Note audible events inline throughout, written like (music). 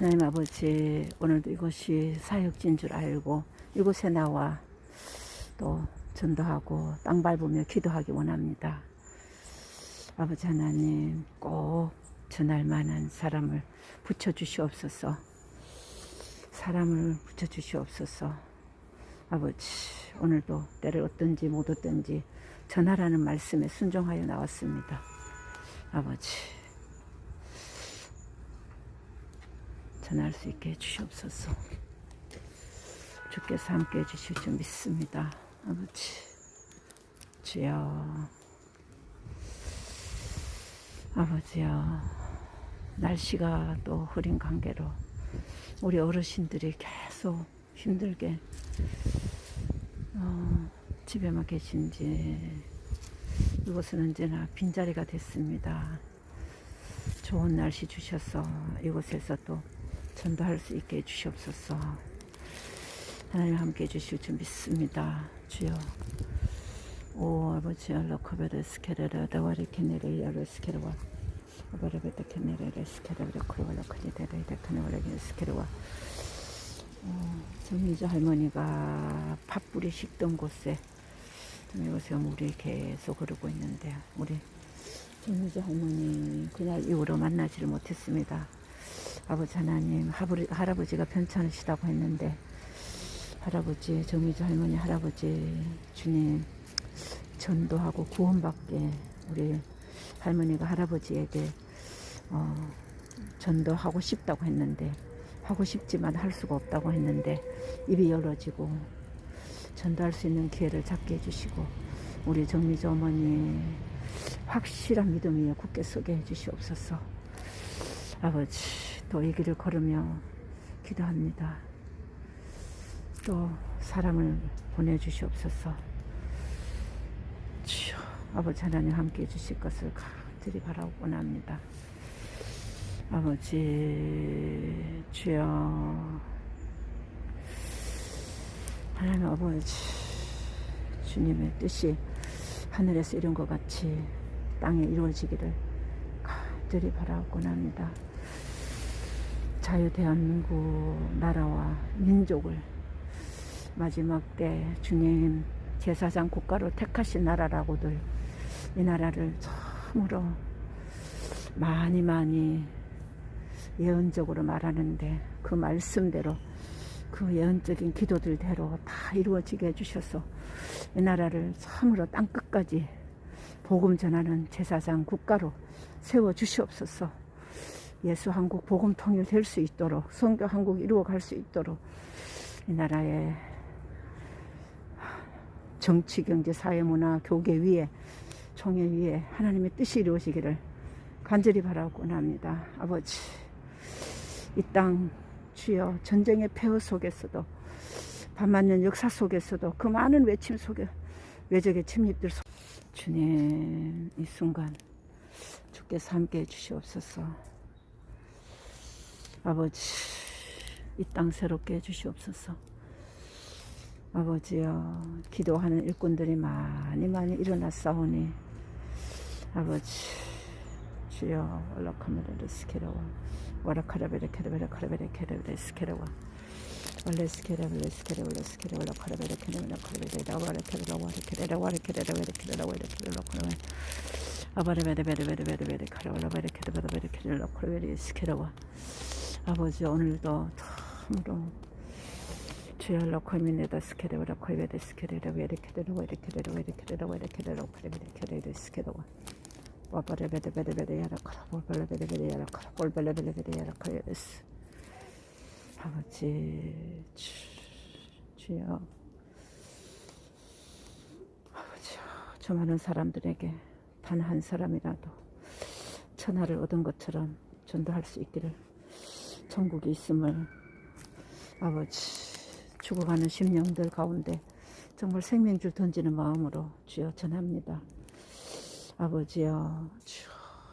하나님 아버지 오늘도 이곳이 사역지인 줄 알고 이곳에 나와 또 전도하고 땅 밟으며 기도하기 원합니다. 아버지 하나님 꼭 전할 만한 사람을 붙여주시옵소서. 사람을 붙여주시옵소서. 아버지 오늘도 때를 어떤지 못 어떤지 전하라는 말씀에 순종하여 나왔습니다. 아버지 전할 수 있게 해주시옵소서. 주께서 함께 해주실 줄 믿습니다. 아버지 주여 아버지여 날씨가 또 흐린 관계로 우리 어르신들이 계속 힘들게 어, 집에만 계신지 이곳은 언제나 빈자리가 됐습니다. 좋은 날씨 주셔서 이곳에서 또 전도할 수 있게 해주시옵소서. 하나님 함께 해주실 줄 믿습니다. 주여. 오 아버지 알라코베르 스케레라 다와리 케네레 야르 스케레와 아바라베타 케네레레 스케레라 크로발라 카니데레 카네와레 스케레와 정미자 할머니가 팥불이 식던 곳에 좀 이곳에 물이 계속 흐르고 있는데 우리 정미자 할머니 그날 이후로 만나지를 못했습니다. 아버지 하나님 할아버지가 편찮으시다고 했는데 할아버지 정미주 할머니 할아버지 주님 전도하고 구원받게 우리 할머니가 할아버지에게 어, 전도하고 싶다고 했는데 하고 싶지만 할 수가 없다고 했는데 입이 열어지고 전도할 수 있는 기회를 잡게 해주시고 우리 정미주 어머니 확실한 믿음 위에 굳게 서게 해주시옵소서. 아버지 또 이 길을 걸으며 기도합니다. 또 사람을 보내주시옵소서. 주여, 아버지 하나님 함께 해주실 것을 간절히 바라고 원합니다. 아버지, 주여, 하나님 아버지, 주님의 뜻이 하늘에서 이룬 것 같이 땅에 이루어지기를 간절히 바라고 원합니다. 자유 대한민국 나라와 민족을 마지막 때 주님 제사장 국가로 택하신 나라라고들 이 나라를 처음으로 많이 많이 예언적으로 말하는데 그 말씀대로 그 예언적인 기도들대로 다 이루어지게 해주셔서 이 나라를 처음으로 땅 끝까지 복음 전하는 제사장 국가로 세워 주시옵소서. 예수 한국 복음 통일 될 수 있도록 성교 한국 이루어 갈 수 있도록 이 나라의 정치, 경제, 사회, 문화, 교계 위에 총회 위에 하나님의 뜻이 이루어지기를 간절히 바라고 원합니다. 아버지 이 땅 주여 전쟁의 폐허 속에서도 반만년 역사 속에서도 그 많은 외침 속에 외적의 침입들 속 주님 이 순간 주께서 함께 해주시옵소서 아버지 이 땅 새롭게 해주시옵소서 아버지여 기도하는 일꾼들이 많이 많이 일어났사오니 아버지 주여 얼라카메라를 스케라와 와라카라베레 케레베레 카라베레 케레베레 스케라와 원래 원래 스케라 원래 카라베레 케레베레 카라베레 라와레 케레라 와레 케레라 와레 케레라 와레 케레라 와레 케레라 카라베레 아바레베레베레베레베레 카라와라 베레 케레베레 케레라 카라베레 스케라와 아버지 오늘도 참으로 주여 로코미네다 스케레라 코이베데 스케레라 웨레케레라 웨레케레라 웨레케레라 웨레케레라 코레베레케레라 스케라와 와바레베데베데베데 야라카라 볼벨레베데베데 야라카라 볼벨레베데베데 야라카라 예스 아버지 주, 주여. 아버지요 저 많은 사람들에게 단 한 사람이라도 천하를 얻은 것처럼 전도할 수 있기를 천국이 있음을 아버지 죽어가는 심령들 가운데 정말 생명줄 던지는 마음으로 주여 전합니다. 아버지여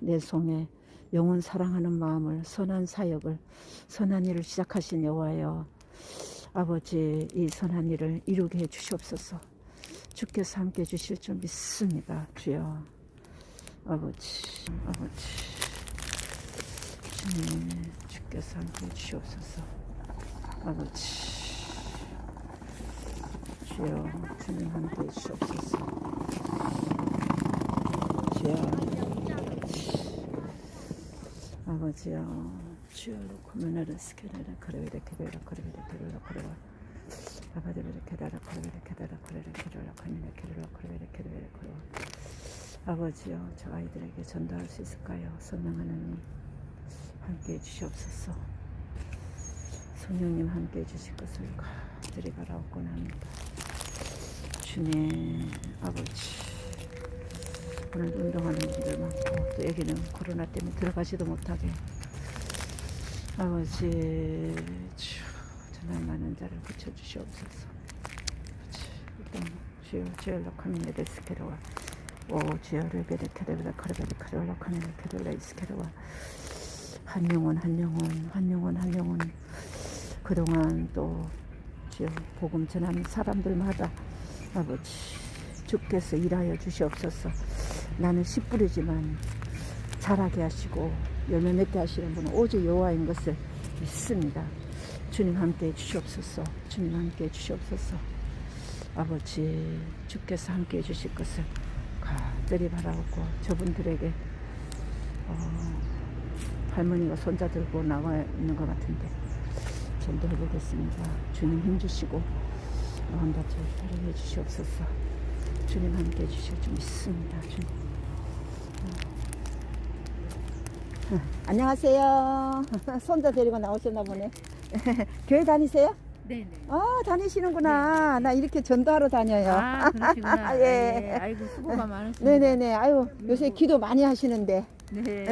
내 속에 영혼 사랑하는 마음을 선한 사역을 선한 일을 시작하신 여호와여 아버지 이 선한 일을 이루게 해 주시옵소서. 주께서 함께 해 주실 줄 믿습니다. 주여 아버지 아버지. 주님 주께 주께서 함께 주시옵소서. 아버지. 주여 주님 함께 주시옵소서. 주여 아버지여 주여 코메나르 스케라라 카레베레 케베라 카레베레 케베라 카레바 아바데베레 케다라 카레베레 케다라 케다라 카메라 케다라 카레베레 케베레 카레바 아버지여 저 아이들에게 전달할 수 있을까요? 선명 하나님 함께 해주시옵소서. 성령님 함께 해주실 것을 간절히 바라옵곤 합니다. 주님 아버지 오늘 운동하는 분들 많고 또 여기는 코로나 때문에 들어가지도 못하게. 아버지 주 전한 많은 자를 붙여주시옵소서. 아버지 일단 주여 주여 락하미네 데스케로와 오 주여 케레베레 카레베레 카레 락하미네 케레베레 이스케로와 한 영혼 한 영혼 한 영혼 한 영혼 그동안 또 복음 전하는 사람들마다 아버지 주께서 일하여 주시옵소서 나는 씨 뿌리지만 자라게 하시고 열매 맺게 하시는 분은 오직 여호와인 것을 믿습니다. 주님 함께 해주시옵소서. 주님 함께 해주시옵소서. 아버지 주께서 함께 해주실 것을 간절히 바라고 저분들에게 어, 할머니가 손자 들고 나와 있는 것 같은데 전도 해 보겠습니다. 주님 힘 주시고 마음 다쳐 따라해 주시옵소서. 주님 함께 해주실 줄 믿습니다. 주님. 어. 안녕하세요. (laughs) 손자 데리고 나오셨나 보네. (laughs) 교회 다니세요? 네네. 아, 다니시는구나. 나 이렇게 전도하러 다녀요. 아, 그러시구나. (laughs) 예. 예. 아이고, 수고가 많으십니다. 네네네. 아유, 요새 기도 많이 하시는데. 네.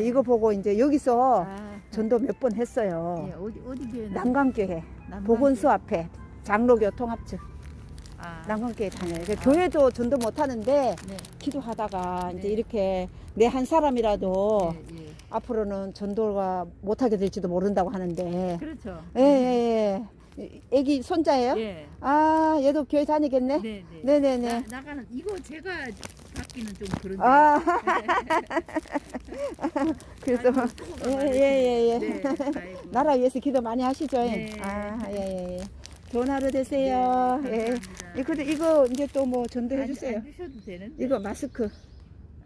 예, 이거 보고 이제 여기서 아, 전도 몇 번 했어요. 예, 어디, 어디 교회 난관교회, 남관교회. 보건소 앞에, 장로교 통합증, 아, 난관교회 다녀요. 그러니까 아. 교회도 전도 못 하는데, 네. 기도하다가 이제 네. 이렇게 내 한 사람이라도 예, 예. 앞으로는 전도가 못 하게 될지도 모른다고 하는데. 그렇죠. 예, 예, 예. 애기 손자예요? 예. 아, 얘도 교회 다니겠네? 네, 네. 네네네. 나, 나가는 이거 제가 받기는 좀 그런데. 아, (laughs) 그래서, 수고가 예, 예, 예, 예. 네, 아이고. 나라 위해서 기도 많이 하시죠? 네. 아, 예, 예, 예. 좋은 하루 되세요. 네, 예. 감사합니다. 이거 이제 또 뭐 전도해 안- 주세요. 안 주셔도 되는데. 이거 마스크,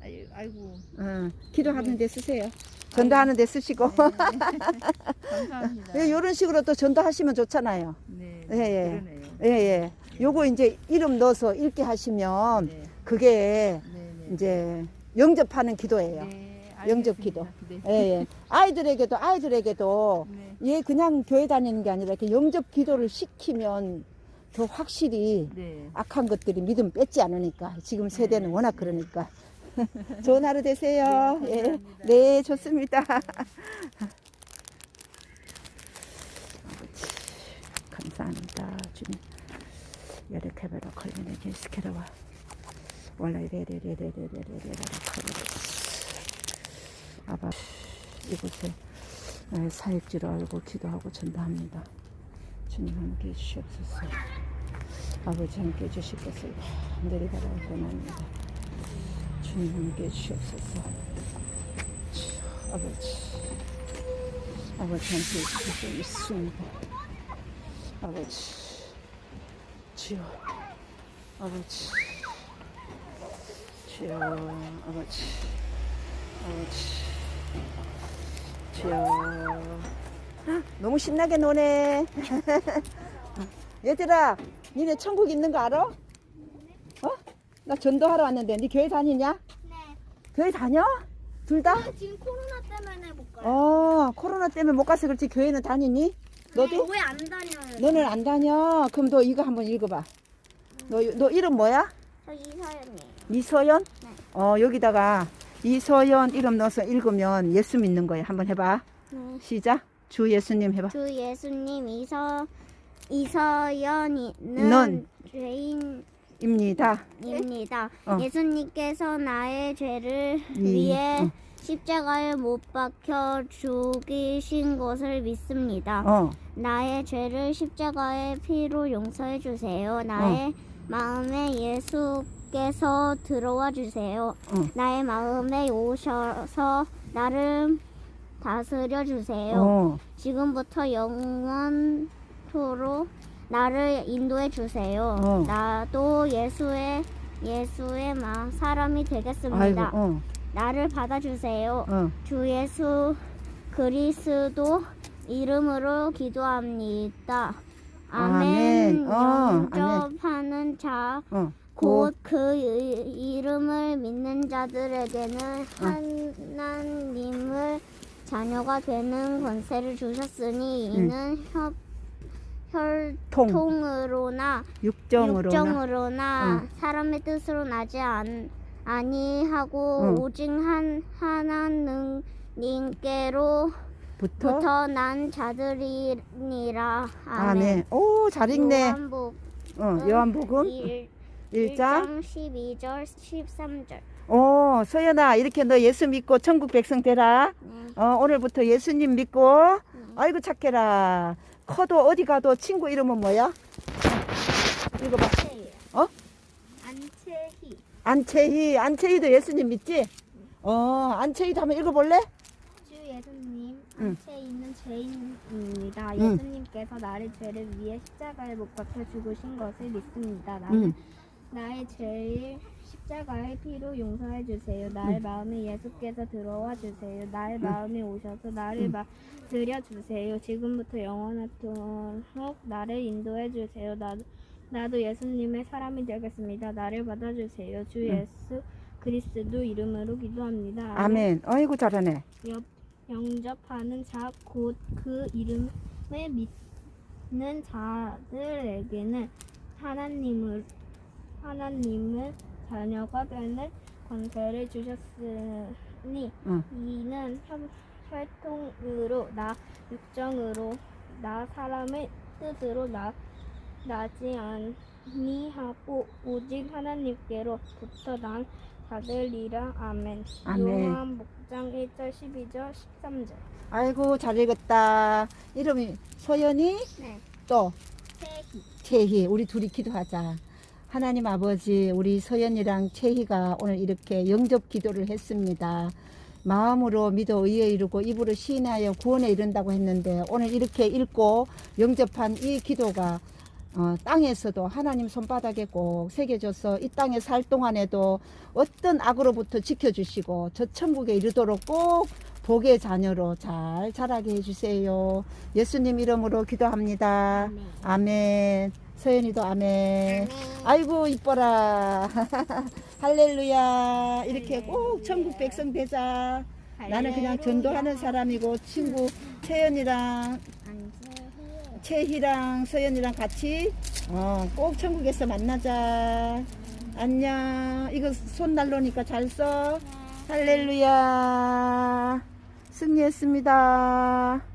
아이, 아이고. 어, 기도하는 데 쓰세요. 전도하는 데 쓰시고. 네. (laughs) 감사합니다. 이런 식으로 또 전도하시면 좋잖아요. 네. 예, 예. 그러네요. 예, 예. 요거 이제 이름 넣어서 읽게 하시면 네. 그게 네, 네. 이제 영접하는 기도예요. 네, 영접 알겠습니다. 기도. 네. 예, 예. 아이들에게도, 아이들에게도 네. 얘 그냥 교회 다니는 게 아니라 이렇게 영접 기도를 시키면 더 확실히 네. 악한 것들이 믿음 뺏지 않으니까 지금 세대는 네. 워낙 그러니까 (laughs) 좋은 하루 되세요. 네, 예. 네, 좋습니다. (laughs) 감사합니다. 주님. 여레케베라 컬리네 게스케라와 월라이레레레레레레레레레 아바 이곳에 나의 사역지를 알고 기도하고 전도합니다. 주님 함께 해주시옵소서. 아버지 함께 간절히 바라고 원합니다. 주님 함께 해주시옵소서. 주, 아버지, 아버지 함께 해주실 줄 믿습니다. 아버지, 주여, 아버지, 주여, 아버지, 아버지, 주여. 너무 신나게 노네. (laughs) 얘들아, 니네 천국 있는 거 알아? 어? 나 전도하러 왔는데, 니 교회 다니냐? 네. 교회 다녀? 둘 다? 지금 코로나 때문에 못 가요. 어, 코로나 때문에 못 가서 그렇지 교회는 다니니? 너도? 왜 안 다녀요? 너는 안 다녀? 그럼 너 이거 한번 읽어봐. 너, 너 이름 뭐야? 저 이사연이에요. 이서연? 네. 어, 여기다가 이서연 이름 넣어서 읽으면 예수 믿는 거야. 한번 해봐. 네. 시작. 주 예수님 해봐. 주 예수님 이서 이서연이는 는. 죄인 입니다. 입니다. 어. 예수님께서 나의 죄를 이, 위해 어. 십자가에 못 박혀 죽이신 것을 믿습니다. 어, 나의 죄를 십자가의 피로 용서해 주세요. 나의 어. 마음에 예수께서 들어와 주세요. 어. 나의 마음에 오셔서 나를 다스려 주세요. 어. 지금부터 영원토록 나를 인도해 주세요. 어. 나도 예수의 예수의 마 사람이 되겠습니다. 아이고, 어, 나를 받아주세요. 어. 주 예수 그리스도 이름으로 기도합니다. 아멘. 아멘. 어, 영접하는 자, 어. 곧그 이름을 믿는 자들에게는 어. 하나님을 자녀가 되는 권세를 주셨으니 이는 협, 통, 혈통으로나 육정으로나. 육정으로나 어. 사람의 뜻으로 나지 않, 아니하고 응. 오직 한 하나님께로 부터 부터. 난 자들이니라. 아멘. 오, 잘 읽네. 요한복 어, 요한복음 1, 1장. 12절 13절. 어, 서연아, 이렇게 너 예수 믿고 천국 백성 되라. 네. 어, 오늘부터 예수님 믿고. 아이고, 착해라. 커도 어디 가도 친구 이름은 뭐야? 읽어봐. 어? 안채희. 안채희. 안채희도 예수님 믿지? 어, 안채희도 한번 읽어볼래? 주 예수님 응. 안채희는 죄인입니다. 응. 예수님께서 나를 죄를 위해 십자가에 못 박혀 죽으신 것을 믿습니다. 나는 응. 나의 죄를 십자가의 피로 용서해 주세요. 나의 응. 마음에 예수께서 들어와 주세요. 나의 응. 마음에 오셔서 나를 응. 받들여 주세요. 지금부터 영원하도록 나를 인도해 주세요. 나도 나도 예수님의 사람이 되겠습니다. 나를 받아주세요. 주 응. 예수 그리스도 이름으로 기도합니다. 아멘. 아이고, 잘하네. 여- 영접하는 자 곧 그 이름을 믿는 자들에게는 하나님을 하나님을 자녀가 되는 권세를 주셨으니 응. 이는 혈- 혈통으로 나 육정으로 나 사람의 뜻으로 나 나지 아니하고 오직 하나님께로부터 난 자들이라 아멘. 아멘. 요한 목장 1절 12절 13절. 아이고, 잘 읽었다. 이름이 서연이 네. 또 세희. 채희. 우리 둘이 기도하자. 하나님 아버지, 우리 서연이랑 채희가 오늘 이렇게 영접 기도를 했습니다. 마음으로 믿어 의에 이르고 입으로 시인하여 구원에 이른다고 했는데 오늘 이렇게 읽고 영접한 이 기도가 어, 땅에서도 하나님 손바닥에 꼭 새겨져서 이 땅에 살 동안에도 어떤 악으로부터 지켜주시고 저 천국에 이르도록 꼭 복의 자녀로 잘 자라게 해주세요. 예수님 이름으로 기도합니다. 아멘. 아멘. 서연이도 아멘. 아이고 이뻐라. (laughs) 할렐루야. 이렇게 꼭 천국 백성 되자. 나는 그냥 전도하는 사람이고 친구 채연이랑. 채희랑 서연이랑 같이 어, 꼭 천국에서 만나자. 안녕. 이거 손 날로니까 잘 써. 할렐루야. 승리했습니다.